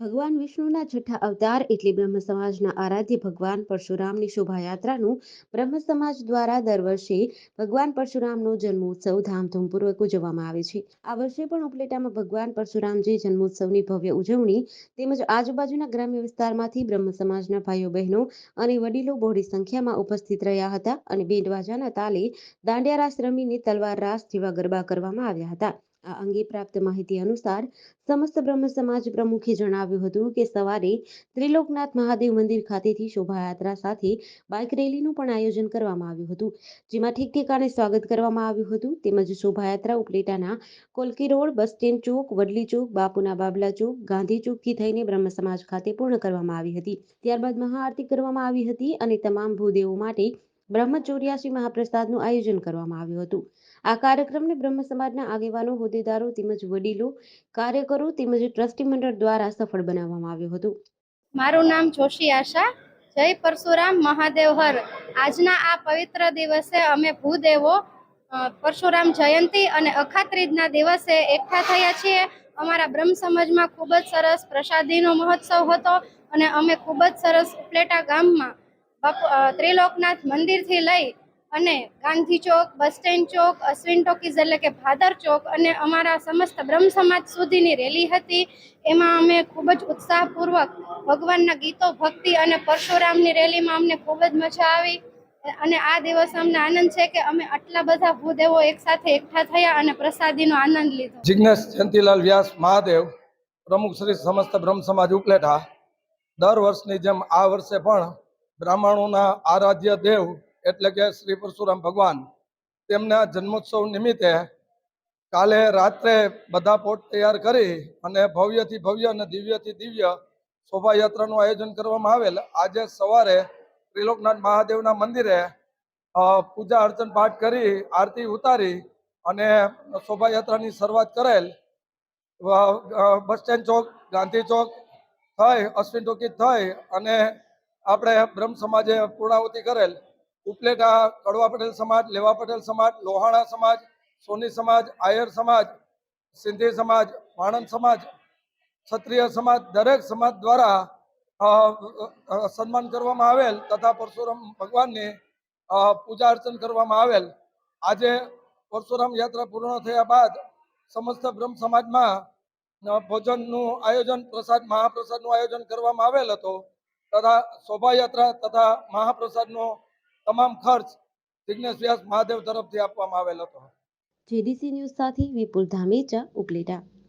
ભગવાન વિષ્ણુના છઠ્ઠા અવતાર એટલે બ્રહ્મ સમાજના આરાધ્ય ભગવાન પરશુરામની શોભાયાત્રાનું બ્રહ્મ સમાજ દ્વારા દર વર્ષે ભગવાન પરશુરામનો જન્મોત્સવ ધામધૂમપૂર્વક ઉજવવામાં આવે છે. આ વર્ષે પણ ઉપલેટામાં ભગવાન પરશુરામજી જન્મોત્સવની ભવ્ય ઉજવણી તેમજ આજુબાજુના ગ્રામ્ય વિસ્તારમાંથી બ્રહ્મ સમાજના ભાઈઓ બહેનો અને વડીલો બહોળી સંખ્યામાં ઉપસ્થિત રહ્યા હતા અને બેન્ડવાજાના તાલે દાંડિયા રાસ રમીને તલવાર રાસ જેવા ગરબા કરવામાં આવ્યા હતા. આ અંગે પ્રાપ્ત માહિતી અનુસાર સમસ્ત બ્રહ્મ સમાજ પ્રમુખે જણાવ્યું હતું કે સવારે ત્રિલોકનાથ મહાદેવ મંદિર ખાતેથી શોભાયાત્રા સાથે બાઇક રેલીનું પણ આયોજન કરવામાં આવ્યું હતું, જેમાં ઠીક સ્વાગત કરવામાં આવ્યું હતું. તેમજ શોભાયાત્રા ઉપલેટાના કોલકી રોડ, બસ સ્ટેન્ડ ચોક, વડલી ચોક, બાપુના બાબલા ચોક, ગાંધી ચોકથી થઈને બ્રહ્મ સમાજ ખાતે પૂર્ણ કરવામાં આવી હતી. ત્યારબાદ મહાઆરતી કરવામાં આવી હતી અને તમામ ભૂદેવો માટે બ્રહ્મ ચોર્યાસી મહાપ્રસાદનું આયોજન કરવામાં આવ્યું હતું. આ કાર્યક્રમને બ્રહ્મ સમાજના આગેવાનો, હોદ્દેદારો તેમજ વડીલો, કાર્યકરો તેમજ ટ્રસ્ટી મંડળ દ્વારા સફળ બનાવવામાં આવ્યું હતું. મારું નામ જોશી આશા. જય પરશુરામ, મહાદેવ હર. આજના આ પવિત્ર દિવસે અમે ભૂદેવો પરશુરામ જયંતી અને અખાત્રીજના દિવસે એકઠા થયા છીએ. અમારા બ્રહ્મ સમાજમાં ખૂબ જ સરસ પ્રસાદીનો મહોત્સવ હતો અને અમે ખૂબ જ સરસ ઉપલેટા ગામમાં ત્રિલોકનાથ મંદિરથી લઈ અને ગાંધી ચોક, બસ સ્ટેન્ડ ચોક, અશ્વિન ટોકીઝ એટલે કે ભાદર ચોક અને અમારા સમસ્ત બ્રહ્મ સમાજ સુધીની રેલી હતી. એમાં અમે ખૂબ જ ઉત્સાહપૂર્વક ભગવાનના ગીતો, ભક્તિ અને પરશુરામની રેલીમાં અમને ખૂબ જ મજા આવી. અને આ દિવસ અમને આનંદ છે કે અમે આટલા બધા ભૂદેવો એકસાથે એકઠા થયા અને પ્રસાદીનો આનંદ લીધો. જિજ્ઞેશ જયંતિલાલ વ્યાસ મહાદેવ, પ્રમુખ શ્રી સમસ્ત બ્રહ્મ સમાજ ઉપલેટા, દર વર્ષની જેમ આ વર્ષે પણ બ્રાહ્મણોના આરાધ્ય દેવ એટલે કે શ્રી પરશુરામ ભગવાન તેમના જન્મોત્સવ નિમિત્તે કાલે રાત્રે બધા પોટ તૈયાર કરી અને ભવ્યથી ભવ્ય અને દિવ્યથી દિવ્ય શોભાયાત્રાનું આયોજન કરવામાં આવેલ. આજે સવારે ત્રિલોકનાથ મહાદેવના મંદિરે પૂજા અર્ચન પાઠ કરી, આરતી ઉતારી અને શોભાયાત્રાની શરૂઆત કરેલ. બસ સ્ટેન્ડ ચોક, ગાંધી ચોક થઈ, અશ્વિન ચોકી થઈ અને આપણે બ્રહ્મ સમાજે પૂર્ણાહુતિ કરેલ, ઉપલેટા, કડવા પટેલ સમાજ, લેવા પટેલ સમાજ, લોહાણા સમાજ, સોની સમાજ, આયર સમાજ, સિંધી સમાજ, વાણંદ સમાજ, ક્ષત્રિય સમાજ, દરેક સમાજ દ્વારા સન્માન કરવામાં આવેલ તથા પરશુરામ ભગવાનની પૂજા અર્ચન કરવામાં આવેલ. આજે પરશુરામ યાત્રા પૂર્ણ થયા બાદ સમસ્ત બ્રહ્મ સમાજમાં ભોજનનું આયોજન, પ્રસાદ, મહાપ્રસાદનું આયોજન કરવામાં આવેલ હતું. તથા શોભાયાત્રા તથા મહાપ્રસાદનો તમામ ખર્ચ જિજ્ઞેશ વ્યાસ મહાદેવ તરફથી આપવામાં આવેલ હતો. જેડીસી ન્યૂઝ સાથે વિપુલ ધામેચા ઉપલેટા.